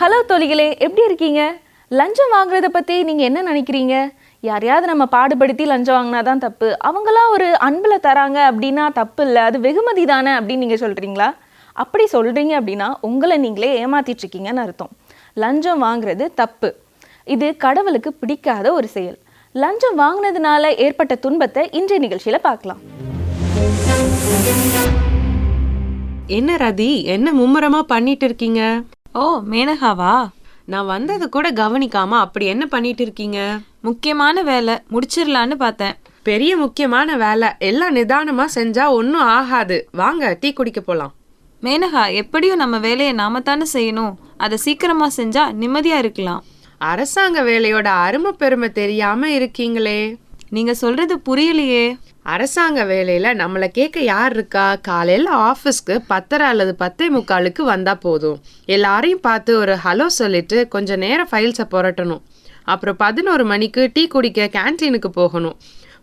Hello தொழிகளே எப்படி இருக்கீங்க? லஞ்சம் வாங்குறத பற்றி நீங்கள் என்ன நினைக்கிறீங்க? யாரையாவது நம்ம பாடுபடுத்தி லஞ்சம் வாங்கினா தான் தப்பு. அவங்களாம் ஒரு அன்பில் தராங்க அப்படின்னா தப்பு இல்லை. அது வெகுமதி தானே அப்படின்னு நீங்கள் சொல்கிறீங்களா அப்படி சொல்கிறீங்க அப்படின்னா உங்களை நீங்களே ஏமாத்திட்டு இருக்கீங்கன்னு அர்த்தம். லஞ்சம் வாங்குறது தப்பு. இது கடவுளுக்கு பிடிக்காத ஒரு செயல். லஞ்சம் வாங்கினதுனால ஏற்பட்ட துன்பத்தை இன்றைய நிகழ்ச்சியில் பார்க்கலாம். என்ன ரதி? என்ன மும்முரமா பண்ணிட்டு இருக்கீங்க? ஓ மேனகாவா? நான் வந்தது கூட கவனிக்காம அப்படி என்ன பண்ணிட்டு இருக்கீங்க? முக்கியமான வேலை முடிச்சிடலான்னு பார்த்தேன். பெரிய முக்கியமான வேலை எல்லாம் நிதானமா செஞ்சா ஒன்றும் ஆகாது. வாங்க டீ குடிக்க போலாம். மேனகா எப்படியும் நம்ம வேலையை நாம தானே செய்யணும். அதை சீக்கிரமா செஞ்சா நிம்மதியா இருக்கலாம். அரசாங்க வேலையோட அருமை பெருமை தெரியாம இருக்கீங்களே. நீங்க சொல்றது புரியலையே. அரசாங்க வேலையில நம்மளை கேட்க யார் இருக்கா? காலையில ஆஃபீஸ்க்கு பத்தரை அல்லது பத்தே முக்காலுக்கு வந்தா போதும். எல்லாரையும் பார்த்து ஒரு ஹலோ சொல்லிட்டு கொஞ்சம் நேரம் ஃபைல்ஸை புரட்டணும். அப்புறம் பதினோரு மணிக்கு டீ குடிக்க கேன்டீனுக்கு போகணும்.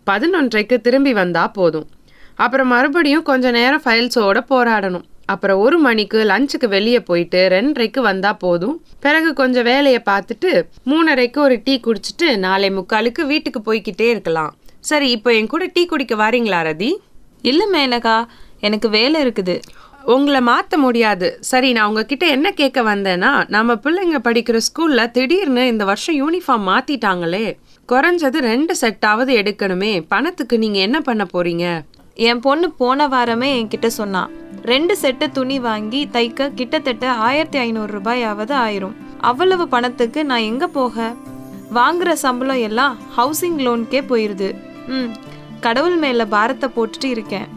பதினொன்றைக்கு திரும்பி வந்தா போதும். அப்புறம் மறுபடியும் கொஞ்ச நேரம் ஃபைல்ஸோட போராடணும். அப்புறம் ஒரு மணிக்கு லஞ்சுக்கு வெளியே போயிட்டு ரெண்டரைக்கு வந்தா போதும். பிறகு கொஞ்சம் வேலையை பார்த்துட்டு மூணரைக்கு ஒரு டீ குடிச்சிட்டு நாளை முக்காலுக்கு வீட்டுக்கு போய்க்கிட்டே இருக்கலாம். சரி இப்போ என் கூட டீ குடிக்க வாரீங்களா ரதி? இல்ல மேனகா. எனக்கு வேலை இருக்குது. உங்களை மாற்ற முடியாது. சரி நான் உங்ககிட்ட என்ன கேட்க வந்தேன்னா நம்ம பிள்ளைங்க படிக்கிற ஸ்கூல்ல திடீர்னு இந்த வருஷம் யூனிஃபார்ம் மாத்திட்டாங்களே. குறைஞ்சது ரெண்டு செட்டாவது எடுக்கணுமே. பணத்துக்கு நீங்க என்ன பண்ண போறீங்க? என் பொண்ணு போன வாரமே என்கிட்ட சொன்னா ரெண்டு செட்டு துணி வாங்கி தைக்க கிட்டத்தட்ட ஆயிரத்தி ஐநூறு ரூபாயாவது ஆயிரும். அவ்வளவு பணத்துக்கு நான் எங்க போக? வாங்குற சம்பளம் எல்லாம் ஹவுசிங் லோனுக்கே போயிருது. ம் கடவுள் மேல பாரத்தை போட்டுட்டு இருக்கேன்.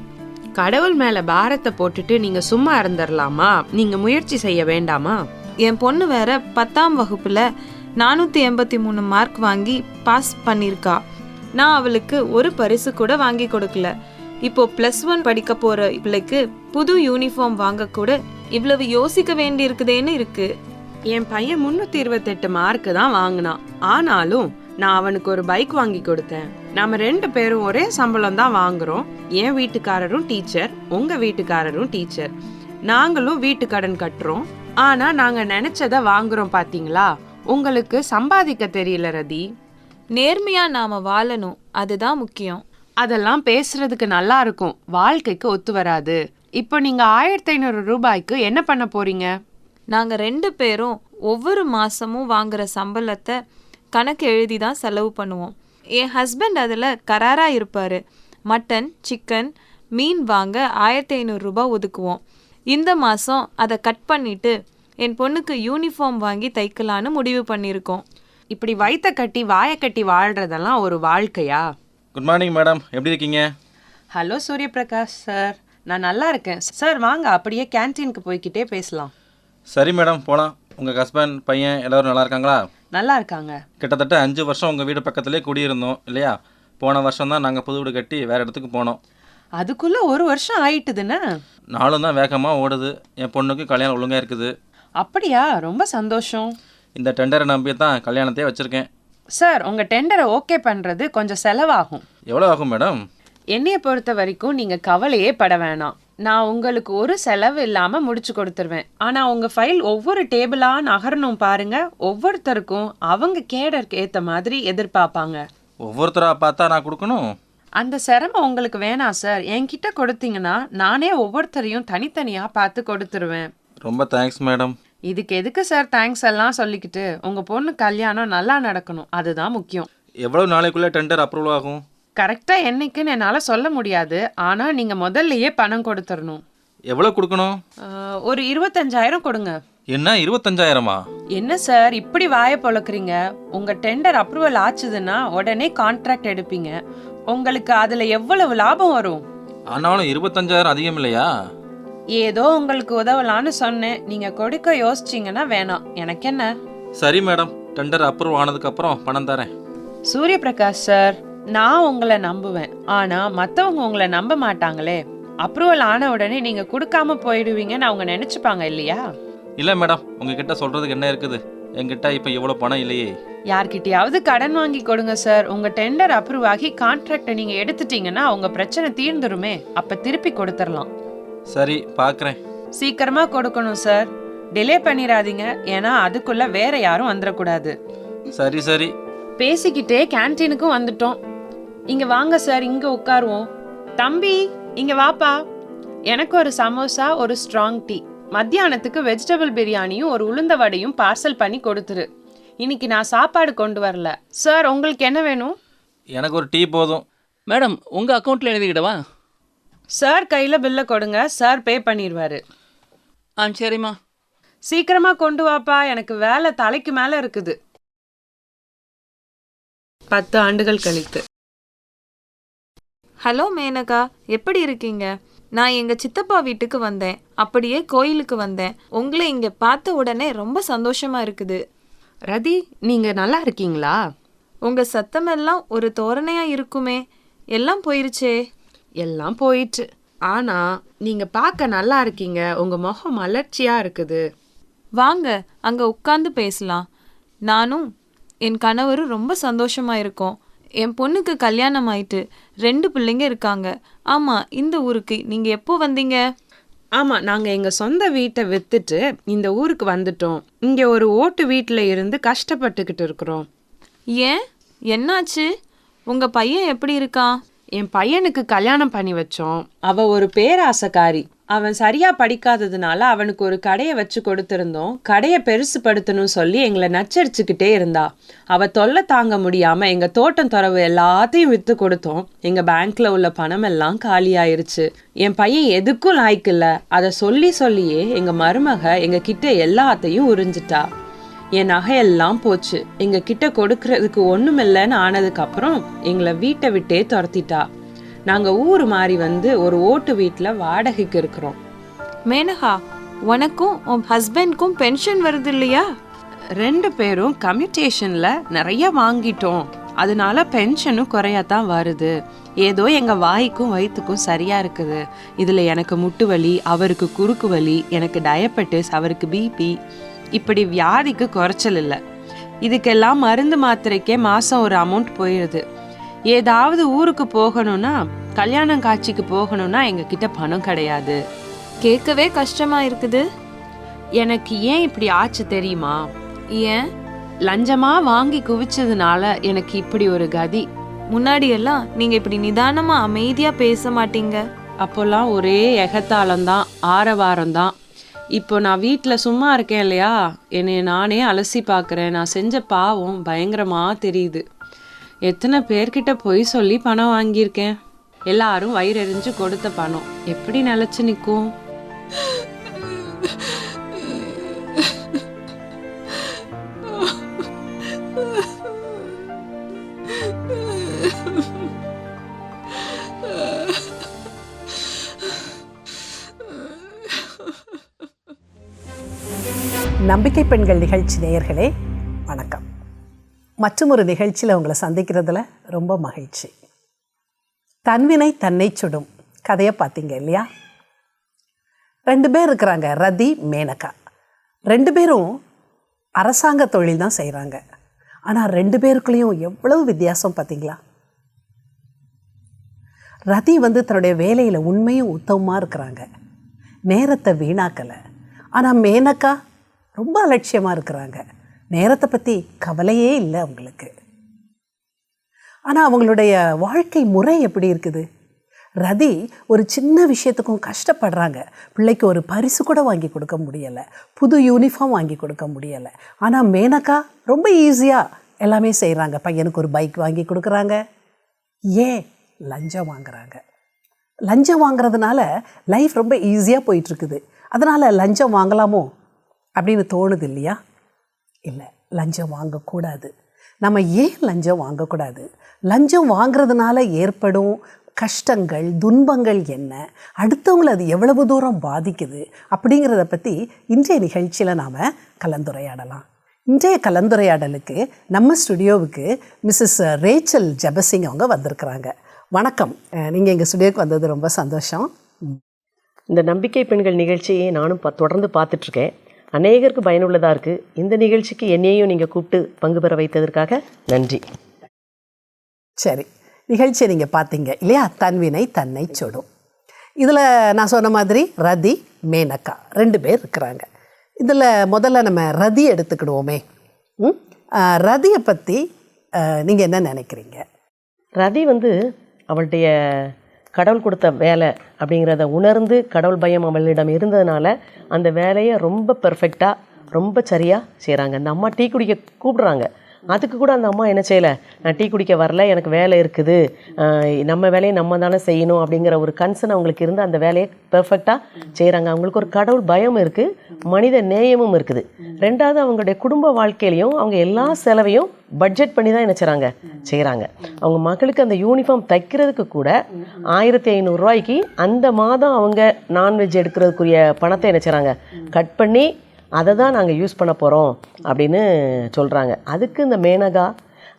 கடவுள் மேல பாரத்தை போட்டுட்டு நீங்க சும்மா இருந்துடலாமா நீங்க முயற்சி செய்ய வேண்டாமா? என் பொண்ணு வேற பத்தாம் வகுப்புல நானூத்தி எண்பத்தி மூணு மார்க் வாங்கி பாஸ் பண்ணியிருக்கா நான் அவளுக்கு ஒரு பரிசு கூட வாங்கி கொடுக்கல. இப்போ ப்ளஸ் ஒன் படிக்க போற பிள்ளைக்கு புது யூனிஃபார்ம் வாங்க கூட இவ்வளவு யோசிக்க வேண்டி இருக்குதேன்னு இருக்கு. என் பையன் முன்னூத்தி இருபத்தெட்டு மார்க் தான் வாங்கினான். ஆனாலும் நான் அவனுக்கு ஒரு பைக் வாங்கி கொடுத்தேன். நாம ரெண்டு பேரும் ஒரே சம்பளம் தான் வாங்குறோம். என் வீட்டுக்காரரும் டீச்சர் உங்க வீட்டுக்காரரும் டீச்சர் நாங்களும் வீட்டு கடன் கட்டுறோம். ஆனா நாங்க நினைச்சத வாங்குறோம் பாத்தீங்களா? உங்களுக்கு சம்பாதிக்க தெரியல ரதி. நேர்மையா நாம வாழணும். அதுதான் முக்கியம். அதெல்லாம் பேசுறதுக்கு நல்லா இருக்கும். வாழ்க்கைக்கு ஒத்து வராது. இப்போ நீங்க ஆயிரத்தி ஐநூறு ரூபாய்க்கு என்ன பண்ண போறீங்க? நாங்க ரெண்டு பேரும் ஒவ்வொரு மாசமும் வாங்குற சம்பளத்தை கணக்கு எழுதி தான் செலவு பண்ணுவோம். என் ஹஸ்பண்ட் அதில் கராரா இருப்பாரு. மட்டன் சிக்கன் மீன் வாங்க ஆயிரத்தி ஐநூறு ரூபாய் ஒதுக்குவோம். இந்த மாதம் அதை கட் பண்ணிட்டு என் பொண்ணுக்கு யூனிஃபார்ம் வாங்கி தைக்கலான்னு முடிவு பண்ணியிருக்கோம். இப்படி வயித்த கட்டி வாயை கட்டி வாழ்றதெல்லாம் ஒரு வாழ்க்கையா? குட் மார்னிங் மேடம் எப்படி இருக்கீங்க? ஹலோ சூரியபிரகாஷ் சார் நான் நல்லா இருக்கேன். சார் வாங்க அப்படியே கேன்டீனுக்கு போய்க்கிட்டே பேசலாம். சரி மேடம் போகலாம் உங்கள் ஹஸ்பண்ட் பையன் எல்லோரும் நல்லா இருக்காங்களா? நல்லா இருக்காங்க. கிட்டத்தட்ட அஞ்சு வருஷம் உங்கள் வீடு பக்கத்துலேயே குடியிருந்தோம் இல்லையா? போன வருஷம் தான் நாங்கள் புது வீடு கட்டி வேறு இடத்துக்கு போனோம். அதுக்குள்ள ஒரு வருஷம் ஆயிட்டுதுன்னு? நாளும் தான் வேகமாக ஓடுது. என் பொண்ணுக்கு கல்யாணம் ஒழுங்காக இருக்குது. அப்படியா? ரொம்ப சந்தோஷம். இந்த டெண்டரை நம்பி தான் கல்யாணத்தையே வச்சுருக்கேன். சார் உங்க டெண்டரை ஓகே பண்றது கொஞ்சம் செலவாகும். எவ்வளோ ஆகும் மேடம்? என்னைய பொறுத்த வரைக்கும் நீங்க கவலையே பட வேணாம். நான் உங்களுக்கு ஒரு செலவு இல்லாம முடிச்சு கொடுத்துருவேன். ஆனா உங்க ஃபைல் ஒவ்வொரு டேபிளா நகரணும் பாருங்க. ஒவ்வொருத்தருக்கும் அவங்க கேடருக்கு ஏத்த மாதிரி எதிர்பார்ப்பாங்க. ஒவ்வொருத்தராக பார்த்தா நான் கொடுக்கணும்? அந்த சிரமம் உங்களுக்கு வேணாம் சார் என்கிட்ட கொடுத்தீங்கன்னா நானே ஒவ்வொருத்தரையும் தனித்தனியா பார்த்து கொடுத்துருவேன். ரொம்ப தேங்க்ஸ் மேடம் இதுக்கு எதுக்கு சார் தேங்க்ஸ் எல்லாம் சொல்லிக்கிட்டு? உங்க பொண்ணு கல்யாணம் நல்லா நடக்கணும். அதுதான் முக்கியம். எவ்வளோ நாளைக்குள்ளே டெண்டர் அப்ரூவல் ஆகும்? கரெக்டா என்னைக்குன்னு என்னால சொல்ல முடியாது. ஆனா நீங்க முதல்லயே பணம் கொடுத்துடணும் எவ்வளோ கொடுக்கணும்? ஒரு இருபத்தஞ்சாயிரம் கொடுங்க. என்ன? இருபத்தஞ்சாயிரமா? என்ன சார் இப்படி வாயை பொழக்கிறீங்க? உங்க டெண்டர் அப்ரூவல் ஆச்சுதுன்னா உடனே கான்ட்ராக்ட் எடுப்பீங்க. உங்களுக்கு அதுல எவ்வளவு லாபம் வரும்? ஆனாலும் இருபத்தஞ்சாயிரம் அதிகம் இல்லையா? ஏதோ உங்களுக்கு உதவலான்னு சொன்னேன். நீங்க கொடுக்க யோசிச்சீங்கன்னா வேணாம். எனக்கு என்ன? சரி மேடம். டெண்டர் அப்ரூவ் ஆனதுக்கப்புறம் பணம் தரேன். சூரிய பிரகாஷ் சார் நான் உங்களை நம்புவேன். ஆனா மத்தவங்க உங்களை நம்ப மாட்டாங்களே. அப்ரூவல் ஆன உடனே நீங்க கொடுக்காம போயிடுவீங்கன்னு அவங்க நினைச்சுப்பாங்க இல்லையா? இல்லை மேடம் உங்ககிட்ட சொல்கிறதுக்கு என்ன இருக்குது? என்கிட்ட இப்போ இவ்வளோ பணம் இல்லையே. யார்கிட்டயாவது கடன் வாங்கி கொடுங்க சார் உங்க டெண்டர் அப்ரூவ் ஆகி கான்ட்ராக்டை நீங்க எடுத்துட்டீங்கன்னா உங்க பிரச்சனை தீர்ந்துருமே. அப்ப திருப்பி கொடுத்துடலாம். சரி பார்க்குறேன் சீக்கிரமா கொடுக்கணும் சார் டிலே பண்ணிடாதீங்க. ஏன்னா அதுக்குள்ள வேற யாரும் வந்துடக்கூடாது. சரி சரி. பேசிக்கிட்டே கேன்டீனுக்கும் வந்துட்டோம். இங்க வாங்க சார் இங்க உட்காருவோம். தம்பி இங்க வாப்பா. எனக்கு ஒரு சமோசா ஒரு ஸ்ட்ராங் டீ மத்தியானத்துக்கு வெஜிடபிள் பிரியாணியும் ஒரு உளுந்த வடையும் பார்சல் பண்ணி கொடுத்துரு. இன்னைக்கு நான் சாப்பாடு கொண்டு வரல. சார் உங்களுக்கு என்ன வேணும்? எனக்கு ஒரு டீ போதும். மேடம் உங்கள் அக்கௌண்ட்டில் எழுதிக்கிடவா? சார் கையில பில்லை கொடுங்க. சார் பே பண்ணிடுவாரு ஆ சரிம்மா. சீக்கிரமா கொண்டு வாப்பா. எனக்கு வேலை தலைக்கு மேல இருக்குது. பத்து ஆண்டுகள் கழித்து. ஹலோ மேனகா எப்படி இருக்கீங்க? நான் எங்க சித்தப்பா வீட்டுக்கு வந்தேன். அப்படியே கோயிலுக்கு வந்தேன். உங்களை இங்க பார்த்த உடனே ரொம்ப சந்தோஷமா இருக்குது. ரதி நீங்க நல்லா இருக்கீங்களா? உங்க சத்தமெல்லாம் ஒரு தோரணையா இருக்குமே. எல்லாம் போயிருச்சே. எல்லாம் போயிட்டு ஆனா நீங்க பார்க்க நல்லா இருக்கீங்க. உங்க முகம் மலர்ச்சியா இருக்குது. வாங்க அங்க உட்கார்ந்து பேசலாம். நானும் என் கணவரும் ரொம்ப சந்தோஷமா இருக்கோம். என் பொண்ணுக்கு கல்யாணம் ஆயிட்டு ரெண்டு பிள்ளைங்க இருக்காங்க. ஆமா இந்த ஊருக்கு நீங்க எப்போ வந்தீங்க? ஆமா நாங்க எங்க சொந்த வீட்டை வித்துட்டு இந்த ஊருக்கு வந்துட்டோம். இங்க ஒரு ஓட்டு வீட்டுல இருந்து கஷ்டப்பட்டுக்கிட்டு இருக்கிறோம். ஏன்? என்னாச்சு? உங்க பையன் எப்படி இருக்கான்? என் பையனுக்கு கல்யாணம் பண்ணி வச்சோம். அவ ஒரு பேராசக்காரி அவன் சரியா படிக்காததுனால அவனுக்கு ஒரு கடையை வச்சு கொடுத்திருந்தோம். கடையை பெருசுப்படுத்தணும்னு சொல்லி எங்களை நச்சரிச்சுக்கிட்டே இருந்தா. அவ தொல்லை தாங்க முடியாம எங்க தோட்டம் துறவு எல்லாத்தையும் வித்து கொடுத்தோம். எங்க பேங்க்ல உள்ள பணம் எல்லாம் காலியாயிருச்சு. என் பையன் எதுக்கும் லாய்க்கு இல்ல. அதை சொல்லி சொல்லியே எங்க மருமக எங்க கிட்ட எல்லாத்தையும் உறிஞ்சிட்டா. என் நகையெல்லாம் போச்சு. எங்க கிட்ட கொடுக்கறதுக்கு ஒன்றுமில்லைன்னு ஆனதுக்கு அப்புறம் எங்களை வீட்டை விட்டே துரத்திட்டா. நாங்க ஊர் மாறி வந்து ஒரு ஓட்டு வீட்டுல வாடகைக்கு இருக்கிறோம். மேனகா உனக்கும் உன் ஹஸ்பண்ட்க்கும் பென்ஷன் வருது இல்லையா? ரெண்டு பேரும் கம்யூட்டேஷன்ல நிறைய வாங்கிட்டோம். அதனால பென்ஷனும் குறையத்தான் வருது. ஏதோ எங்க வாய்க்கும் வயிற்றுக்கும் சரியா இருக்குது. இதுல எனக்கு முட்டு வலி அவருக்கு குறுக்கு வலி எனக்கு டயபெட்டிஸ் அவருக்கு பிபி இப்படி வியாதிக்கு குறைச்சல் இல்லை. இதுக்கெல்லாம் மருந்து மாத்திரைக்கே மாசம் ஒரு அமௌண்ட் போயிடுது ஏதாவது ஊருக்கு போகணும்னா கல்யாணம் காட்சிக்கு போகணும்னா எங்க கிட்ட பணம் கிடையாது. கேட்கவே கஷ்டமா இருக்குது. எனக்கு ஏன் இப்படி ஆச்சு தெரியுமா? ஏன்? லஞ்சமா வாங்கி குவிச்சதுனால எனக்கு இப்படி ஒரு கதி. முன்னாடி எல்லாம் நீங்க இப்படி நிதானமா அமைதியா பேச மாட்டீங்க. அப்போல்லாம் ஒரே எகத்தாளம்தான் ஆரவாரம்தான் இப்போ நான் வீட்டில் சும்மா இருக்கேன் இல்லையா? என்னை நானே அலசி பார்க்குறேன். நான் செஞ்ச பாவம் பயங்கரமாக தெரியுது. எத்தனை பேர்கிட்ட பொய் சொல்லி பணம் வாங்கியிருக்கேன்? எல்லாரும் வயிறெறிஞ்சு கொடுத்த பணம். எப்படி நிலச்சி நிற்கும் நம்பிக்கை பெண்கள் நிகழ்ச்சி நேயர்களே மற்றும் ஒரு நிகழ்ச்சியில் உங்களை சந்திக்கிறதுல ரொம்ப மகிழ்ச்சி. தன்வினை தன்னை சுடும் கதையை பார்த்தீங்க இல்லையா? ரெண்டு பேர் இருக்கிறாங்க ரதி மேனகா. ரெண்டு பேரும் அரசாங்க தொழில் தான் செய்கிறாங்க ஆனால் ரெண்டு பேருக்குள்ளேயும் எவ்வளவு வித்தியாசம் பார்த்தீங்களா? ரதி வந்து தன்னுடைய வேலையில் உண்மையும் உத்தமமாக இருக்கிறாங்க. நேரத்தை வீணாக்கலை. ஆனால் மேனக்கா ரொம்ப அலட்சியமாக இருக்கிறாங்க. நேரத்தை பற்றி கவலையே இல்லை அவங்களுக்கு. ஆனால் அவங்களுடைய வாழ்க்கை முறை எப்படி இருக்குது? ரதி ஒரு சின்ன விஷயத்துக்கும் கஷ்டப்படுறாங்க. பிள்ளைக்கு ஒரு பரிசு கூட வாங்கி கொடுக்க முடியலை. புது யூனிஃபார்ம் வாங்கி கொடுக்க முடியலை. ஆனால் மேனக்கா ரொம்ப ஈஸியாக எல்லாமே செய்கிறாங்க பையனுக்கு ஒரு பைக் வாங்கி கொடுக்குறாங்க. ஏன்? லஞ்சம் வாங்குறாங்க. லஞ்சம் வாங்குறதுனால லைஃப் ரொம்ப ஈஸியாக போயிட்டுருக்குது அதனால் லஞ்சம் வாங்கலாமோ அப்படின்னு தோணுது இல்லையா? இல்லை லஞ்சம் வாங்கக்கூடாது. நம்ம ஏன் லஞ்சம் வாங்கக்கூடாது? லஞ்சம் வாங்குறதுனால ஏற்படும் கஷ்டங்கள் துன்பங்கள் என்ன? அடுத்தவங்களை அது எவ்வளவு தூரம் பாதிக்குது? அப்படிங்கிறத பற்றி இன்றைய நிகழ்ச்சியில் நாம் கலந்துரையாடலாம். இன்றைய கலந்துரையாடலுக்கு நம்ம ஸ்டுடியோவுக்கு மிஸ்ஸஸ் ரேச்சல் ஜபசிங் அவங்க வந்திருக்கிறாங்க. வணக்கம். நீங்கள் எங்கள் ஸ்டுடியோவுக்கு வந்தது ரொம்ப சந்தோஷம். இந்த நம்பிக்கை பெண்கள் நிகழ்ச்சியை நானும் ப- தொடர்ந்து பார்த்துட்ருக்கேன் அநேகருக்கு பயனுள்ளதாக இருக்குது இந்த நிகழ்ச்சிக்கு என்னையும் நீங்கள் கூப்பிட்டு பங்கு பெற வைத்ததற்காக நன்றி. சரி. நிகழ்ச்சியை நீங்கள் பார்த்தீங்க இல்லையா? தன்வினை தன்னை சுடும். இதில் நான் சொன்ன மாதிரி ரதி மேனக்கா ரெண்டு பேர் இருக்கிறாங்க. இதில் முதல்ல நம்ம ரதி எடுத்துக்கிடுவோமே. ரதியை பற்றி நீங்கள் என்ன நினைக்கிறீங்க? ரதி வந்து அவளுடைய கடவுள் கொடுத்த வேலை அப்படிங்கிறத உணர்ந்து கடவுள் பயம் அவளிடம் இருந்ததுனால அந்த வேலையை ரொம்ப பெர்ஃபெக்டாக ரொம்ப சரியாக செய்கிறாங்க அந்த அம்மா டீ குடிக்க கூப்பிடுறாங்க. அதுக்கு கூட அந்த அம்மா என்ன செய்யலை? நான் டீ குடிக்க வரல எனக்கு வேலை இருக்குது. நம்ம வேலையை நம்ம தானே செய்யணும் அப்படிங்கிற ஒரு கன்சர்ன் அவங்களுக்கு இருந்து அந்த வேலையை பெர்ஃபெக்டாக செய்கிறாங்க அவங்களுக்கு ஒரு கடவுள் பயம் இருக்குது மனித நேயமும் இருக்குது. ரெண்டாவது அவங்களுடைய குடும்ப வாழ்க்கையிலையும் அவங்க எல்லா செலவையும் பட்ஜெட் பண்ணி தான் என்ன செய்கிறாங்க செய்கிறாங்க அவங்க மகளுக்கு அந்த யூனிஃபார்ம் தைக்கிறதுக்கு கூட ஆயிரத்தி ஐநூறுரூவாய்க்கு அந்த மாதம் அவங்க நான்வெஜ் எடுக்கிறதுக்குரிய பணத்தை என்ன செய்கிறாங்க கட் பண்ணி அதை தான் நாங்கள் யூஸ் பண்ண போகிறோம் அப்படின்னு சொல்கிறாங்க அதுக்கு இந்த மேனகா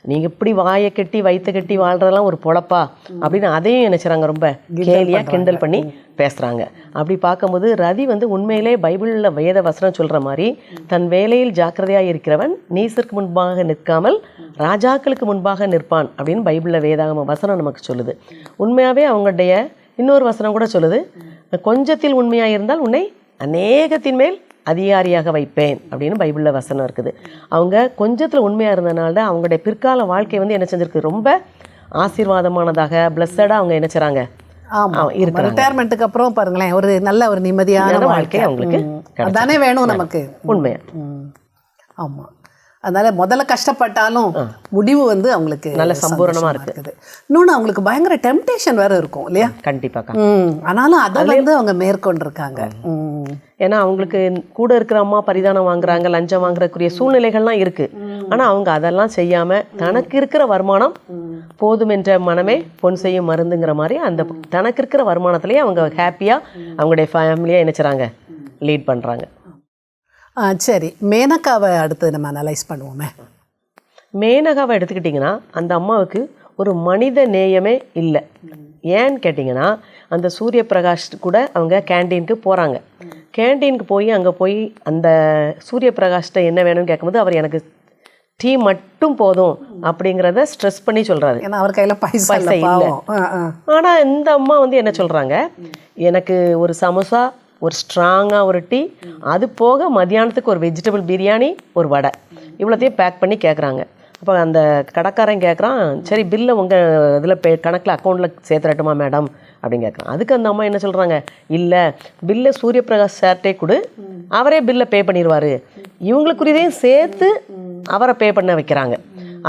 நீங்கள் இப்படி வாயை கட்டி வயிற்ற கட்டி வாழ்கிறதெல்லாம் ஒரு பொழப்பா? அப்படின்னு அதையும் என்ன செய்கிறாங்க ரொம்ப கேலியாக கிண்டல் பண்ணி பேசுகிறாங்க அப்படி பார்க்கும்போது ரதி வந்து உண்மையிலே பைபிளில் வேத வசனம் சொல்கிற மாதிரி தன் வேலையில் ஜாக்கிரதையாக இருக்கிறவன் நீசருக்கு முன்பாக நிற்காமல் ராஜாக்களுக்கு முன்பாக நிற்பான் அப்படின்னு பைபிளில் வேதாகம வசனம் நமக்கு சொல்லுது. உண்மையாகவே அவங்களுடைய இன்னொரு வசனம் கூட சொல்லுது கொஞ்சத்தில் உண்மையாக இருந்தால் உன்னை அநேகத்தின் மேல் அதிகாரியாக வைப்பேன் அப்படின்னு பைபிளில் வசனம் இருக்குது. அவங்க கொஞ்சத்தில் உண்மையாக இருந்தனால தான் அவங்களுடைய பிற்கால வாழ்க்கை வந்து என்ன செஞ்சிருக்கு? ரொம்ப ஆசீர்வாதமானதாக பிளஸ்ஸடாக அவங்க என்ன செய்கிறாங்க ஆமாம் இருக்கிறாங்க. ரிட்டையர்மெண்ட்டுக்கு அப்புறம் பாருங்களேன் ஒரு நல்ல ஒரு நிம்மதியான வாழ்க்கை. அவங்களுக்கு ம். அதானே வேணும் நமக்கு. உண்மையா. ஆமாம் அதனால முதல்ல கஷ்டப்பட்டாலும் முடிவு வந்து அவங்களுக்கு நல்ல சம்பூரணமா சந்தோஷமா இருக்கு. இருக்குது. இன்னொன்று அவங்களுக்கு பயங்கர டெம்டேஷன் வேற இருக்கும் இல்லையா? கண்டிப்பாக்கா ம் ஆனாலும் அதை வந்து அவங்க மேற்கொண்டிருக்காங்க. ம். ஏன்னா அவங்களுக்கு கூட இருக்கிற அம்மா பரிதானம் வாங்குறாங்க லஞ்சம் வாங்குறதுக்குரிய சூழ்நிலைகள்லாம் இருக்கு. ஆனா அவங்க அதெல்லாம் செய்யாம தனக்கு இருக்கிற வருமானம் போதும் என்ற மனமே பொன் செய்யும் மருந்துங்கிற மாதிரி அந்த தனக்கு இருக்கிற வருமானத்திலேயே அவங்க ஹாப்பியா அவங்களுடைய ஃபேமிலியா நினைச்சுறாங்க லீட் பண்றாங்க. ஆ சரி. மேனகாவை அடுத்து நம்ம அனலைஸ் பண்ணுவோமே. மேனகாவை எடுத்துக்கிட்டிங்கன்னா அந்த அம்மாவுக்கு ஒரு மனித நேயமே இல்லை. ஏன்னு கேட்டிங்கன்னா அந்த சூரிய பிரகாஷ் கூட அவங்க கேண்டீனுக்கு போகிறாங்க கேண்டீனுக்கு போய் அங்கே போய் அந்த சூரிய பிரகாஷ்கிட்ட என்ன வேணும்னு கேட்கும்போது அவர் எனக்கு டீ மட்டும் போதும் அப்படிங்கிறத ஸ்ட்ரெஸ் பண்ணி சொல்கிறாரு ஏன்னா அவர் கையில் பைசா இல்லை ஆனால் இந்த அம்மா வந்து என்ன சொல்கிறாங்க எனக்கு ஒரு சமோசா ஒரு ஸ்ட்ராங்காக ஒரு டீ அது போக மதியானத்துக்கு ஒரு வெஜிடபிள் பிரியாணி ஒரு வடை. இவ்வளோத்தையும் பேக் பண்ணி கேட்குறாங்க அப்போ அந்த கடைக்காரன் கேட்குறான் சரி பில்லை உங்கள் இதில் பே கணக்கில் அக்கௌண்ட்டில் சேர்த்துறட்டுமா மேடம் அப்படின்னு கேட்குறான் அதுக்கு அந்த அம்மா என்ன சொல்கிறாங்க இல்லை பில்லை சூரியபிரகாஷ் சார்ட்டே கொடு அவரே பில்லை பே பண்ணிடுவார் இவங்களுக்குரியதையும் சேர்த்து அவரை பே பண்ண வைக்கிறாங்க.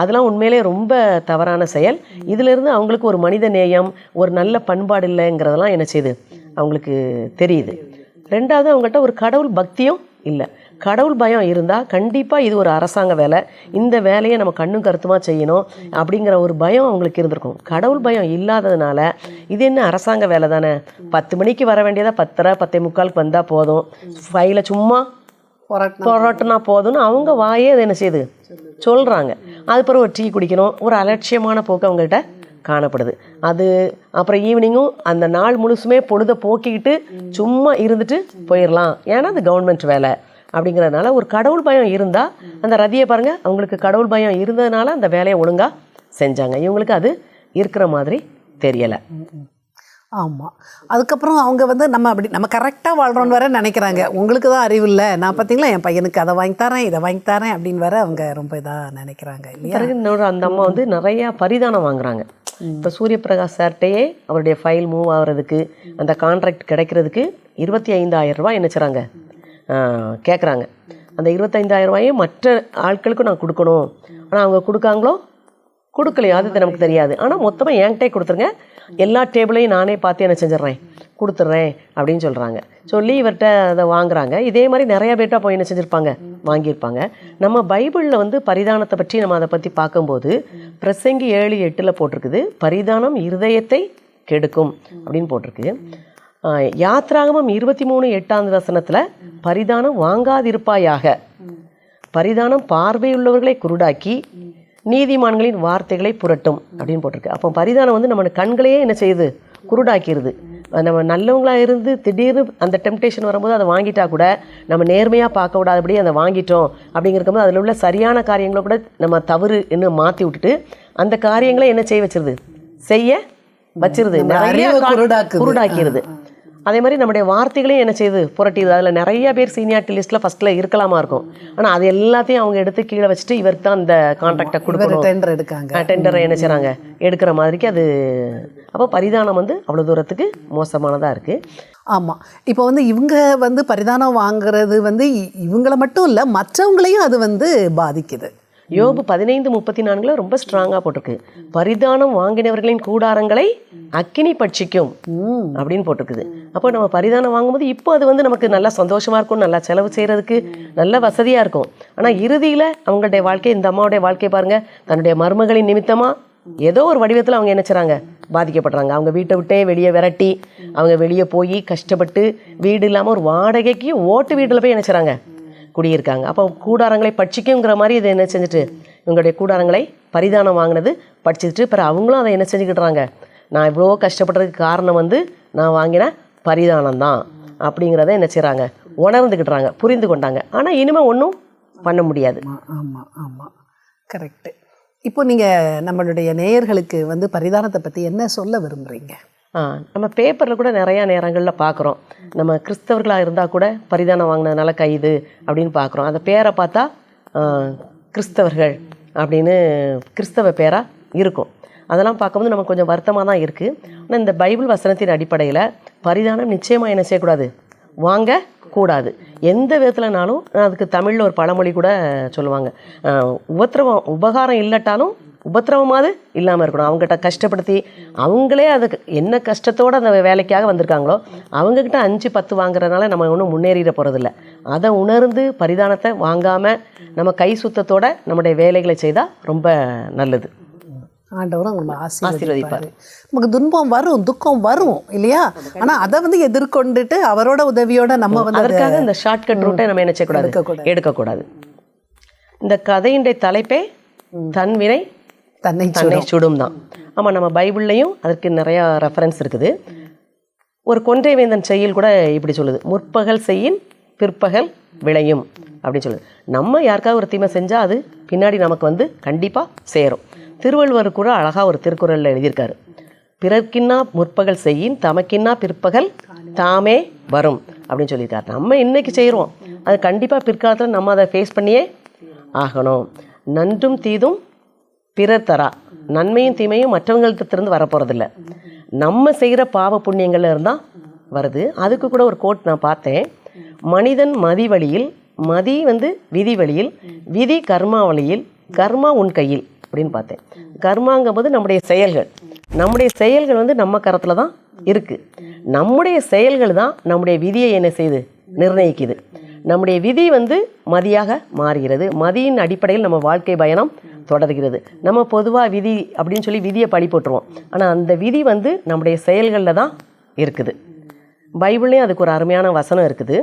அதெல்லாம் உண்மையிலே ரொம்ப தவறான செயல். இதிலிருந்து அவங்களுக்கு ஒரு மனித நேயம் ஒரு நல்ல பண்பாடு இல்லைங்கிறதெல்லாம் என்ன செய்யுது அவங்களுக்கு தெரியுது. ரெண்டாவது அவங்கள்ட்ட ஒரு கடவுள் பக்தியும் இல்லை. கடவுள் பயம் இருந்தால் கண்டிப்பாக இது ஒரு அரசாங்க வேலை. இந்த வேலையை நம்ம கண்ணும் கருத்துமாக செய்யணும் அப்படிங்கிற ஒரு பயம் அவங்களுக்கு இருந்திருக்கும். கடவுள் பயம் இல்லாததுனால இது என்ன அரசாங்க வேலை தானே? பத்து மணிக்கு வர வேண்டியதா பத்தரை பத்தே முக்காலுக்கு வந்தால் போதும். ஃபைலை சும்மா புரட்டுனா போதும்னு அவங்க வாயே அதை என்ன செய்யுது? சொல்கிறாங்க அது பிறகு ஒரு டீ குடிக்கணும். ஒரு அலட்சியமான போக்கு அவங்ககிட்ட காணப்படுது. அது அப்புறம் ஈவினிங்கும் அந்த நாள் முழுசுமே பொழுதை போக்கிக்கிட்டு சும்மா இருந்துட்டு போயிடலாம் ஏன்னா அது கவர்மெண்ட் வேலை அப்படிங்கிறதுனால ஒரு கடவுள் பயம் இருந்தால் அந்த ரதியை பாருங்கள் அவங்களுக்கு கடவுள் பயம் இருந்ததுனால அந்த வேலையை ஒழுங்காக செஞ்சாங்க. இவங்களுக்கு அது இருக்கிற மாதிரி தெரியலை. ஆமாம் அதுக்கப்புறம் அவங்க வந்து நம்ம அப்படி நம்ம கரெக்டாக வாழ்கிறோன்னு வேற நினைக்கிறாங்க. உங்களுக்கு தான் அறிவு இல்லை. நான் பார்த்தீங்களா என் பையனுக்கு அதை வாங்கி தரேன் இதை வாங்கி தரேன் அப்படின்னு வேற அவங்க ரொம்ப இதாக நினைக்கிறாங்க இல்லையா? இன்னொரு அந்த அம்மா வந்து நிறையா பரிதானம் வாங்குறாங்க. இப்போ சூரியபிரகாஷ் சார்ட்டையே அவருடைய ஃபைல் மூவ் ஆகுறதுக்கு அந்த கான்ட்ராக்ட் கிடைக்கிறதுக்கு இருபத்தி ஐந்தாயிரம் ரூபாய் என்ன செய்கிறாங்க கேட்குறாங்க அந்த இருபத்தைந்தாயிரம் ரூபாயும் மற்ற ஆட்களுக்கும் நான் கொடுக்கணும். ஆனால் அவங்க கொடுக்காங்களோ? கொடுக்கலையோ அது நமக்கு தெரியாது. ஆனால் மொத்தமாக என்கிட்டே கொடுத்துருங்க. எல்லா டேபிளையும் நானே பார்த்து என்ன செஞ்சிடுறேன்? கொடுத்துட்றேன் அப்படின்னு சொல்கிறாங்க சொல்லி இவர்கிட்ட அதை வாங்குறாங்க. இதே மாதிரி நிறைய பேர்ட்டா போய் என்ன செஞ்சுருப்பாங்க? வாங்கியிருப்பாங்க. நம்ம பைபிளில் வந்து பரிதானத்தை பற்றி நம்ம அதை பற்றி பார்க்கும்போது பிரசங்கி ஏழு எட்டில் போட்டிருக்குது பரிதானம் இருதயத்தை கெடுக்கும் அப்படின்னு போட்டிருக்கு. யாத்ராகமம் இருபத்தி மூணு எட்டாம் வசனத்தில் பரிதானம் வாங்காதிருப்பாயாக. பரிதானம் பார்வையுள்ளவர்களை குருடாக்கி நீதிமான்களின் வார்த்தைகளை புரட்டும் அப்படின்னு போட்டிருக்கு. அப்போ பரிதானம் வந்து நம்ம கண்களையே என்ன செய்யுது? குருடாக்கிடுது நம்ம நல்லவங்களா இருந்து திடீர்னு அந்த டெம்டேஷன் வரும்போது அதை வாங்கிட்டா கூட நம்ம நேர்மையாக பார்க்க விடாதபடி அதை வாங்கிட்டோம் அப்படிங்கிறக்கும்போது அதில் உள்ள சரியான காரியங்களை கூட நம்ம தவறு இன்னும் மாற்றி விட்டுட்டு அந்த காரியங்களை என்ன செய்ய வச்சிருது? செய்ய வச்சிருது. நிறைய அறிவை கா- குருடாக்குது. குருடாக்கிடுது அதே மாதிரி நம்முடைய வார்த்தைகளையும் என்ன செய்யுது புரட்டிடுது அதில் நிறைய பேர் சீனியாரிட்டி லிஸ்ட்டில் ஃபஸ்ட்டில் இருக்கலாமா இருக்கும். ஆனால் அது எல்லாத்தையும் அவங்க எடுத்து கீழே வச்சுட்டு இவருக்கு தான் அந்த கான்ட்ராக்டை இவர் கொடுக்கணும். டெண்டர் எடுக்காங்க. டெண்டரை என்ன செய்கிறாங்க எடுக்கிற மாதிரிக்கு அது அப்போ பரிதானம் வந்து அவ்வளோ தூரத்துக்கு மோசமானதாக இருக்குது ஆமாம் இப்போ வந்து இவங்க வந்து பரிதானம் வாங்குறது வந்து இவங்கள மட்டும் இல்லை மற்றவங்களையும் அது வந்து பாதிக்குது. யோபு பதினைந்து முப்பத்தி நான்குல ரொம்ப ஸ்ட்ராங்காக போட்டிருக்கு. பரிதானம் வாங்கினவர்களின் கூடாரங்களை அக்கினி பட்சிக்கும். அப்படின்னு போட்டிருக்குது. அப்போ நம்ம பரிதானம் வாங்கும்போது இப்போ அது வந்து நமக்கு நல்லா சந்தோஷமா இருக்கும் நல்லா செலவு செய்யறதுக்கு நல்ல வசதியாக இருக்கும். ஆனால் இறுதியில் அவங்களுடைய வாழ்க்கை இந்த அம்மாவுடைய வாழ்க்கை பாருங்க தன்னுடைய மருமகளின் நிமித்தமாக ஏதோ ஒரு வடிவத்தில் அவங்க என்ன செய்கிறாங்க பாதிக்கப்படுறாங்க. அவங்க வீட்டை விட்டே வெளியே விரட்டி அவங்க வெளியே போய் கஷ்டப்பட்டு வீடு இல்லாமல் ஒரு வாடகைக்கு ஓட்டு வீட்டில் போய் என்ன குடியிருக்காங்க. அப்போ கூடாரங்களை பட்சிக்குங்கிற மாதிரி இதை என்ன செஞ்சுட்டு இவங்களுடைய கூடாரங்களை பரிதானம் வாங்கினது பட்சிச்சுட்டு பிற அவங்களும் அதை என்ன செஞ்சுக்கிட்டுறாங்க? நான் இவ்வளோ கஷ்டப்படுறதுக்கு காரணம் வந்து நான் வாங்கின பரிதானம் தான் அப்படிங்கிறத என்ன செய்கிறாங்க உணர்ந்துக்கிட்டுறாங்க புரிந்து கொண்டாங்க. ஆனால் இனிமேல் ஒன்றும் பண்ண முடியாது. ஆமாம் ஆமாம் கரெக்டு இப்போ நீங்கள் நம்மளுடைய நேயர்களுக்கு வந்து பரிதானத்தை பற்றி என்ன சொல்ல விரும்புகிறீங்க நம்ம பேப்பரில் கூட நிறையா நேரங்களில் பார்க்குறோம் நம்ம கிறிஸ்தவர்களாக இருந்தால் கூட பரிதானம் வாங்கினதுனால கைது அப்படின்னு பார்க்குறோம் அந்த பேரை பார்த்தா கிறிஸ்தவர்கள் அப்படின்னு கிறிஸ்தவ பேராக இருக்கும். அதெல்லாம் பார்க்கும்போது நமக்கு கொஞ்சம் வருத்தமாக தான் இருக்குது ஆனால் இந்த பைபிள் வசனத்தின் அடிப்படையில் பரிதானம் நிச்சயமாக என்ன செய்யக்கூடாது? வாங்க கூடாது. எந்த விதத்துலனாலும் அதுக்கு தமிழில் ஒரு பழமொழி கூட சொல்லுவாங்க. உபத்திரவம் உபகாரம் இல்லட்டாலும் உபத்திரவமாவது இல்லாமல் இருக்கணும். அவங்ககிட்ட கஷ்டப்படுத்தி அவங்களே அதுக்கு என்ன கஷ்டத்தோடு அந்த வேலைக்காக வந்திருக்காங்களோ அவங்கக்கிட்ட அஞ்சு பத்து வாங்குறதுனால நம்ம ஒன்றும் முன்னேறிட போகிறதில்ல அதை உணர்ந்து பரிதானத்தை வாங்காமல் நம்ம கை சுத்தத்தோட நம்முடைய வேலைகளை செய்தால் ரொம்ப நல்லது. ஆண்டவரும் நம்ம ஆசீர்வதிப்பார். நமக்கு துன்பம் வரும் துக்கம் வரும் இல்லையா? ஆனால் அதை வந்து எதிர்கொண்டுட்டு அவரோட உதவியோட நம்ம வந்து அதை அதற்காக இந்த ஷார்ட்கட் ரூட்டை நம்ம என்ன செய்யக்கூடாது எடுக்கக்கூடாது. எடுக்கக்கூடாது. இந்த கதையினுடைய தலைப்பே தன்வினை தன்னை தன்னை சுடும். தான் ஆமாம் நம்ம பைபிள்லையும் அதற்கு நிறையா ரெஃபரன்ஸ் இருக்குது. ஒரு கொன்றை வேந்தன் செயல் கூட இப்படி சொல்லுது. முற்பகல் செய்யின் பிற்பகல் விளையும் அப்படின்னு சொல்லுது. நம்ம யாருக்காவது ஒரு தீமை செஞ்சால் அது பின்னாடி நமக்கு வந்து கண்டிப்பாக சேரும். திருவள்ளுவர் கூட அழகாக ஒரு திருக்குறளில் எழுதியிருக்காரு. பிறர்க்கின்னா முற்பகல் செய்யின் தமக்கின்னா பிற்பகல் தாமே வரும் அப்படின்னு சொல்லியிருக்காரு. நம்ம இன்னைக்கு செய்கிறோம் அது கண்டிப்பாக பிற்காலத்தில் நம்ம அதை ஃபேஸ் பண்ணியே ஆகணும். நன்றும் தீதும் பிறர் தரா நன்மையும் தீமையும் மற்றவங்கள்ட்ட வரப்போகிறதில்ல நம்ம செய்கிற பாவ புண்ணியங்கள் இருந்தால் வருது. அதுக்கு கூட ஒரு கோட் நான் பார்த்தேன். மனிதன் மதி வழியில் மதி வந்து விதி வழியில் விதி கர்மா வழியில் கர்மா உன் கையில் அப்படின்னு பார்த்தேன். கர்மாங்கும்போது நம்முடைய செயல்கள். நம்முடைய செயல்கள் வந்து நம்ம கரத்தில் தான் இருக்குது நம்முடைய செயல்கள் தான் நம்முடைய விதியை என்ன செய்யுது? நிர்ணயிக்குது. நம்முடைய விதி வந்து மதியாக மாறுகிறது. மதியின் அடிப்படையில் நம்ம வாழ்க்கை பயணம் தொடர்கிறது. நம்ம பொதுவாக விதி அப்படின்னு சொல்லி விதியை பழி போட்டுருவோம். ஆனால் அந்த விதி வந்து நம்முடைய செயல்களில் தான் இருக்குது. பைபிள்லேயும் அதுக்கு ஒரு அருமையான வசனம் இருக்குது.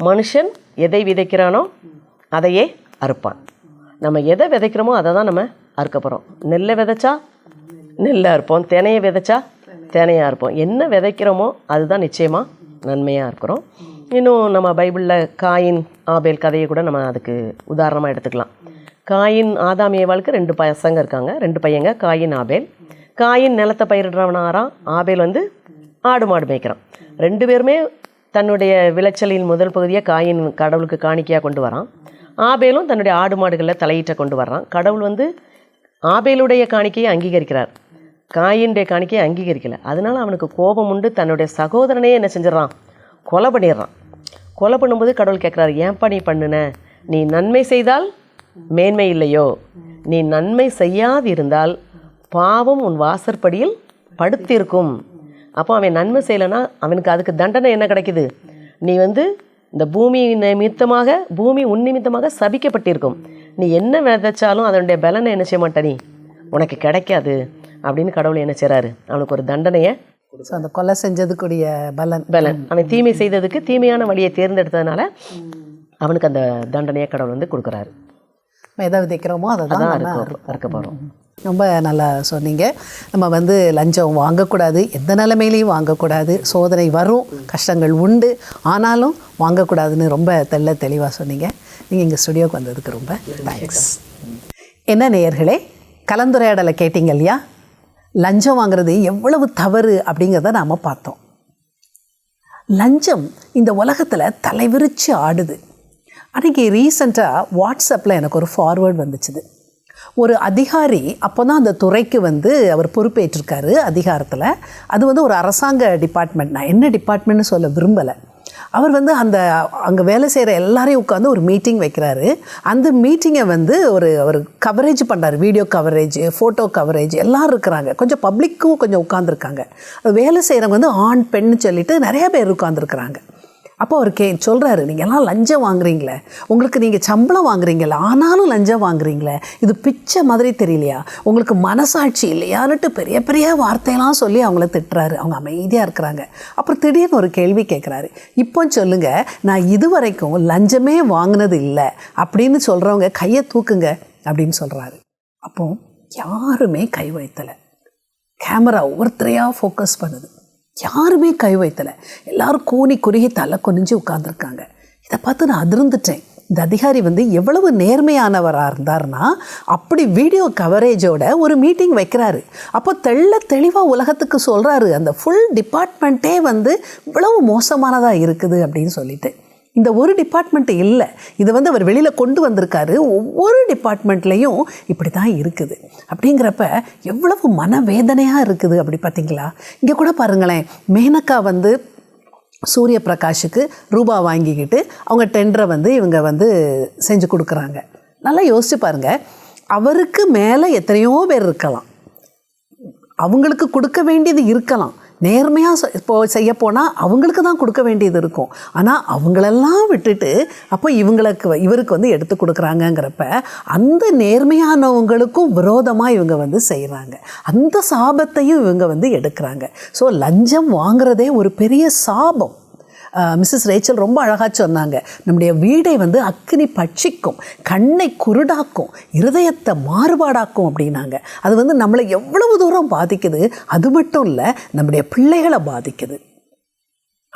மனுஷன் எதை விதைக்கிறானோ அதையே அறுப்பான். நம்ம எதை விதைக்கிறோமோ அதை தான் நம்ம அறுக்க போகிறோம் நெல்லை விதைச்சா நெல்லை அறுப்போம். தினையை விதைச்சா தினையாக இருப்போம் என்ன விதைக்கிறோமோ அதுதான் நிச்சயமாக நன்மையாக இருக்கிறோம். இன்னும் நம்ம பைபிளில் காயின் ஆபேல் கதையை கூட நம்ம அதுக்கு உதாரணமாக எடுத்துக்கலாம். காயின் ஆதாம் ஏவாளுக்கு ரெண்டு பசங்க இருக்காங்க. ரெண்டு பையங்க காயின் ஆபேல். காயின் நிலத்தை பயிரிடுறவனாராம் ஆபேல் வந்து ஆடு மாடு மேய்க்கிறான். ரெண்டு பேருமே தன்னுடைய விளைச்சலின் முதல் பகுதியை காயின் கடவுளுக்கு காணிக்கையாக கொண்டு வரான். ஆபேலும் தன்னுடைய ஆடு மாடுகளில் தலையீட்டை கொண்டு வர்றான். கடவுள் வந்து ஆபேலுடைய காணிக்கையை அங்கீகரிக்கிறார். காயினுடைய காணிக்கையை அங்கீகரிக்கலை. அதனால் அவனுக்கு கோபம் உண்டு. தன்னுடைய சகோதரனே என்ன செஞ்சிடறான்? கொலை பண்ணிடுறான். கொலை பண்ணும்போது கடவுள் கேட்குறாரு ஏன்பா நீ பண்ணுன? நீ நன்மை செய்தால் மேன்மை இல்லையோ? நீ நன்மை செய்யாதிருந்தால் பாவம் உன் வாசற்படியில் படுத்திருக்கும். அப்போ அவன் நன்மை செய்யலைன்னா அவனுக்கு அதுக்கு தண்டனை என்ன கிடைக்குது? நீ வந்து இந்த பூமி நிமித்தமாக பூமி உன் நிமித்தமாக சபிக்கப்பட்டிருக்கும். நீ என்ன விதைச்சாலும் அதனுடைய பலனை என்ன செய்ய மாட்ட நீ? உனக்கு கிடைக்காது அப்படின்னு கடவுள் என்ன செய்கிறாரு அவனுக்கு ஒரு தண்டனையை ஸோ அந்த கொலை செஞ்சதுக்குரிய பலன். பலன். அவன் தீமை செய்ததுக்கு தீமையான வழியை தேர்ந்தெடுத்ததுனால அவனுக்கு அந்த தண்டனையை கடவுள் வந்து கொடுக்குறாரு. நம்ம எதை விதைக்கிறோமோ அதை தான் இருக்க போகிறோம் ரொம்ப நல்லா சொன்னீங்க. நம்ம வந்து லஞ்சம் வாங்கக்கூடாது எந்த நிலைமையிலையும் வாங்கக்கூடாது சோதனை வரும் கஷ்டங்கள் உண்டு ஆனாலும் வாங்கக்கூடாதுன்னு ரொம்ப தெள்ள தெளிவாக சொன்னீங்க. நீங்கள் இங்கே ஸ்டுடியோக்கு வந்ததுக்கு ரொம்ப தேங்க்ஸ் என்ன நேயர்களே கலந்துரையாடலை கேட்டீங்க இல்லையா? லஞ்சம் வாங்குறது எவ்வளவு தவறு அப்படிங்கிறத நாம் பார்த்தோம். லஞ்சம் இந்த உலகத்தில் தலைவிரிச்சு ஆடுது. அன்றைக்கி ரீசண்டாக வாட்ஸ்அப்பில் எனக்கு ஒரு ஃபார்வேர்டு வந்துச்சுது. ஒரு அதிகாரி அப்போ தான் அந்த துறைக்கு வந்து அவர் பொறுப்பேற்றிருக்காரு அதிகாரத்தில். அது வந்து ஒரு அரசாங்க டிபார்ட்மெண்ட் நான் என்ன டிபார்ட்மெண்ட்னு சொல்ல விரும்பலை. அவர் வந்து அந்த அங்கே வேலை செய்கிற எல்லாரையும் உட்காந்து ஒரு மீட்டிங் வைக்கிறாரு. அந்த மீட்டிங்கை வந்து ஒரு ஒரு கவரேஜ் பண்ணுறாரு வீடியோ கவரேஜ் ஃபோட்டோ கவரேஜ் எல்லோரும் இருக்கிறாங்க. கொஞ்சம் பப்ளிக்கும் கொஞ்சம் உட்காந்துருக்காங்க வேலை செய்கிறவங்க வந்து ஆண் பெண்ணு சொல்லிட்டு நிறைய பேர் உட்காந்துருக்குறாங்க அப்போ அவர் கே சொல்கிறாரு நீங்கள் எல்லாம் லஞ்சம் வாங்குறீங்களே? உங்களுக்கு நீங்கள் சம்பளம் வாங்குறீங்களே? ஆனாலும் லஞ்சம் வாங்குறீங்களே? இது பிச்சை மாதிரி தெரியலையா? உங்களுக்கு மனசாட்சி இல்லையான்ட்டு பெரிய பெரிய வார்த்தையெல்லாம் சொல்லி அவங்கள திட்டுறாரு. அவங்க அமைதியாக இருக்கிறாங்க. அப்புறம் திடீர்னு ஒரு கேள்வி கேட்குறாரு இப்போ சொல்லுங்கள் நான் இது வரைக்கும் லஞ்சமே வாங்கினது இல்லை. அப்படின்னு சொல்கிறவங்க கையை தூக்குங்க அப்படின்னு சொல்கிறாரு அப்போ யாருமே கை வைத்தலை. கேமரா ஒவ்வொருத்தரையாக ஃபோக்கஸ் பண்ணுது. யாருமே கை வைத்தலை. எல்லாரும் கூனி குறுகி தலை குனிஞ்சு உட்காந்துருக்காங்க இதை பார்த்து நான் அதிர்ந்துட்டேன். இந்த அதிகாரி வந்து எவ்வளவு நேர்மையானவராக இருந்தார்னா அப்படி வீடியோ கவரேஜோட ஒரு மீட்டிங் வைக்கிறாரு. அப்போ தெள்ள தெளிவாக உலகத்துக்கு சொல்கிறாரு அந்த ஃபுல் டிபார்ட்மெண்ட்டே வந்து இவ்வளவு மோசமானதாக இருக்குது அப்படின்னு சொல்லிட்டு. இந்த ஒரு டிபார்ட்மெண்ட் இல்லை. இதை வந்து அவர் வெளியில் கொண்டு வந்திருக்காரு. ஒவ்வொரு டிபார்ட்மெண்ட்லேயும் இப்படி தான் இருக்குது. அப்படிங்கிறப்ப எவ்வளவு மனவேதனையாக இருக்குது அப்படி பார்த்தீங்களா இங்கே கூட பாருங்களேன். மேனக்கா வந்து சூரிய பிரகாஷுக்கு ரூபா வாங்கிக்கிட்டு அவங்க டெண்டரை வந்து இவங்க வந்து செஞ்சு கொடுக்குறாங்க. நல்லா யோசிச்சு பாருங்கள் அவருக்கு மேலே எத்தனையோ பேர் இருக்கலாம். அவங்களுக்கு கொடுக்க வேண்டியது இருக்கலாம். நேர்மையாக இப்போ செய்ய போனால் அவங்களுக்கு தான் கொடுக்க வேண்டியது இருக்கும். ஆனால் அவங்களெல்லாம் விட்டுட்டு அப்போ இவங்களுக்கு வ- இவருக்கு வந்து எடுத்து கொடுக்குறாங்கங்கிறப்ப அந்த நேர்மையானவங்களுக்கும் விரோதமாக இவங்க வந்து செய்கிறாங்க அந்த சாபத்தையும் இவங்க வந்து எடுக்கிறாங்க. ஸோ லஞ்சம் வாங்குறதே ஒரு பெரிய சாபம். மிஸ்ஸஸ் ரேச்சல் ரொம்ப அழகாக சொன்னாங்க. நம்முடைய வீடை வந்து அக்னி பட்சிக்கும் கண்ணை குருடாக்கும் இருதயத்தை மாறுபாடாக்கும் அப்படின்னாங்க. அது வந்து நம்மளை எவ்வளவு தூரம் பாதிக்குது அது மட்டும் இல்லை நம்முடைய பிள்ளைகளை பாதிக்குது.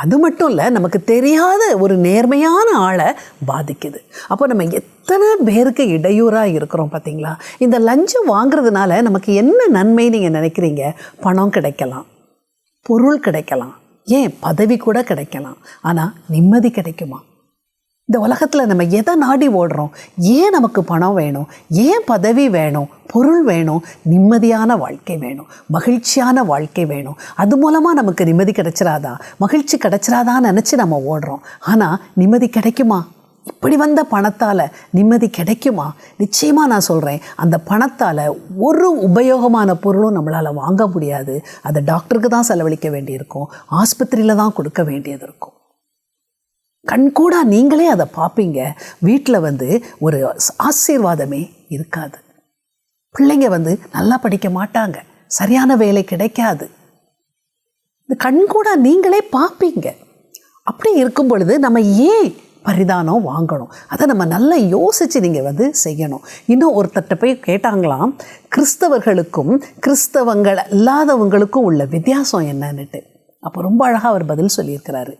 அது மட்டும் இல்லை நமக்கு தெரியாத ஒரு நேர்மையான ஆளை பாதிக்குது. அப்போ நம்ம எத்தனை பேருக்கு இடையூறாக இருக்கிறோம் பார்த்தீங்களா இந்த லஞ்சம் வாங்குறதுனால நமக்கு என்ன நன்மை நீங்கள் நினைக்கிறீங்க? பணம் கிடைக்கலாம் பொருள் கிடைக்கலாம் ஏன் பதவி கூட கிடைக்கலாம் ஆனால் நிம்மதி கிடைக்குமா? இந்த உலகத்தில் நம்ம எதை நாடி ஓடுறோம்? ஏன் நமக்கு பணம் வேணும்? ஏன் பதவி வேணும்? பொருள் வேணும்? நிம்மதியான வாழ்க்கை வேணும். மகிழ்ச்சியான வாழ்க்கை வேணும். அது மூலமாக நமக்கு நிம்மதி கிடைச்சிராதா? மகிழ்ச்சி கிடைச்சிராதான்னு நினச்சி நம்ம ஓடுறோம். ஆனால் நிம்மதி கிடைக்குமா? இப்படி வந்த பணத்தால் நிம்மதி கிடைக்குமா? நிச்சயமாக நான் சொல்கிறேன் அந்த பணத்தால் ஒரு உபயோகமான பொருளும் நம்மளால் வாங்க முடியாது. அதை டாக்டருக்கு தான் செலவழிக்க வேண்டியிருக்கும். ஆஸ்பத்திரியில் தான் கொடுக்க வேண்டியது இருக்கும். கண்கூடா நீங்களே அதை பார்ப்பீங்க. வீட்டில் வந்து ஒரு ஆசீர்வாதமே இருக்காது. பிள்ளைங்க வந்து நல்லா படிக்க மாட்டாங்க. சரியான வேலை கிடைக்காது. இந்த கண்கூடா நீங்களே பார்ப்பீங்க. அப்படி இருக்கும் பொழுது நம்ம ஏன் பரிதானம் வாங்கணும். அதை நம்ம நல்லா யோசித்து நீங்கள் வந்து செய்யணும். இன்னும் ஒருத்தர்கிட்ட போய் கேட்டாங்களாம் கிறிஸ்தவர்களுக்கும் கிறிஸ்தவங்கள் இல்லாதவங்களுக்கும் உள்ள வித்தியாசம் என்னன்னுட்டு. அப்போ ரொம்ப அழகாக அவர் பதில் சொல்லியிருக்கிறாரு.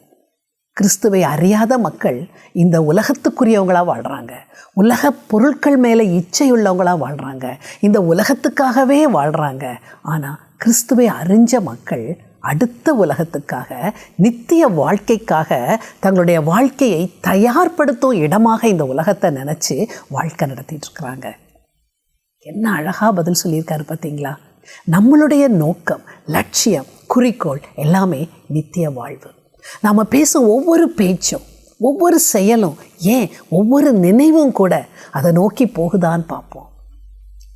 கிறிஸ்துவை அறியாத மக்கள் இந்த உலகத்துக்குரியவங்களாக வாழ்கிறாங்க உலக பொருட்கள் மேலே இச்சையுள்ளவங்களாக வாழ்கிறாங்க இந்த உலகத்துக்காகவே வாழ்கிறாங்க ஆனால் கிறிஸ்துவை அறிஞ்ச மக்கள் அடுத்த உலகத்துக்காக நித்திய வாழ்க்கைக்காக தங்களுடைய வாழ்க்கையை தயார்படுத்தும் இடமாக இந்த உலகத்தை நினச்சி வாழ்க்கை நடத்திட்டு இருக்கிறாங்க. என்ன அழகாக பதில் சொல்லியிருக்காரு பார்த்தீங்களா? நம்மளுடைய நோக்கம் லட்சியம் குறிக்கோள் எல்லாமே நித்திய வாழ்வு. நாம் பேசும் ஒவ்வொரு பேச்சும் ஒவ்வொரு செயலும் ஏன் ஒவ்வொரு நினைவும் கூட அதை நோக்கி போகுதான்னு பார்ப்போம்.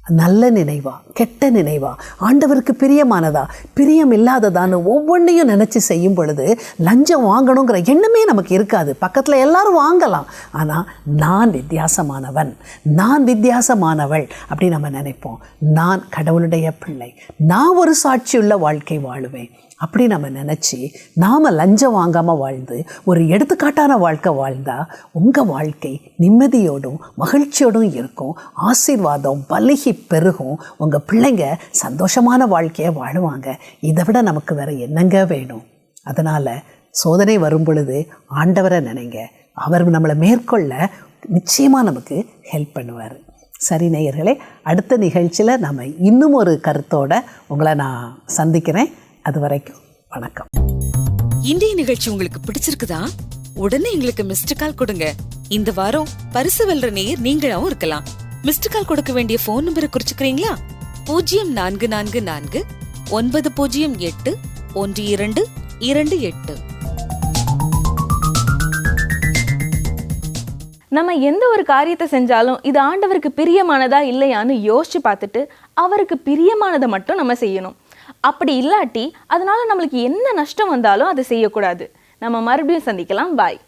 நல்ல நினைவா கெட்ட நினைவா ஆண்டவருக்கு பிரியமானதா பிரியம் இல்லாததான்னு ஒவ்வொன்றையும் நினச்சி செய்யும் பொழுது லஞ்சம் வாங்கணுங்கிற எண்ணமே நமக்கு இருக்காது. பக்கத்தில் எல்லாரும் வாங்கலாம். ஆனால் நான் வித்தியாசமானவன் நான் வித்தியாசமானவள் அப்படி நம்ம நினைப்போம். நான் கடவுளுடைய பிள்ளை நான் ஒரு சாட்சியுள்ள வாழ்க்கை வாழுவேன். அப்படி நம்ம நினச்சி நாம் லஞ்சம் வாங்காமல் வாழ்ந்து ஒரு எடுத்துக்காட்டான வாழ்க்கை வாழ்ந்தால் உங்கள் வாழ்க்கை நிம்மதியோடும் மகிழ்ச்சியோடும் இருக்கும். ஆசீர்வாதம் பலகி பெருகும். உங்கள் பிள்ளைங்க சந்தோஷமான வாழ்க்கையை வாழுவாங்க. இதை விட நமக்கு வேறு என்னங்க வேணும்? அதனால் சோதனை வரும் பொழுது ஆண்டவரை நினைங்க. அவர் நம்மளை மேற்கொள்ள நிச்சயமாக நமக்கு ஹெல்ப் பண்ணுவார். சரி நேயர்களே அடுத்த நிகழ்ச்சியில் நம்ம இன்னும் ஒரு கருத்தோட உங்களை நான் சந்திக்கிறேன். அது வரைக்கும் வணக்கம். இன்றைய நிகழ்ச்சி உங்களுக்கு பிடிச்சிருக்குதா? உடனே எங்களுக்கு மிஸ்டு கால் கொடுங்க. இந்த வாரம் பரிசு வெல்ற நேயர் நீங்களாவும் இருக்கலாம். மிஸ்டு கால் கொடுக்க வேண்டிய போன் நம்பரை குறிச்சுக்கிறீங்களா? பூஜ்ஜியம் நான்கு நான்கு நான்கு ஒன்பது பூஜ்ஜியம் எட்டு ஒன்று இரண்டு இரண்டு எட்டு. நம்ம எந்த ஒரு காரியத்தை செஞ்சாலும் இது ஆண்டவருக்கு பிரியமானதா இல்லையான்னு யோசிச்சு பார்த்துட்டு அவருக்கு பிரியமானதை மட்டும் நம்ம செய்யணும். அப்படி இல்லாட்டி அதனால நம்மளுக்கு என்ன நஷ்டம் வந்தாலும் அதை செய்யக்கூடாது. நம்ம மறுபடியும் சந்திக்கலாம். பாய்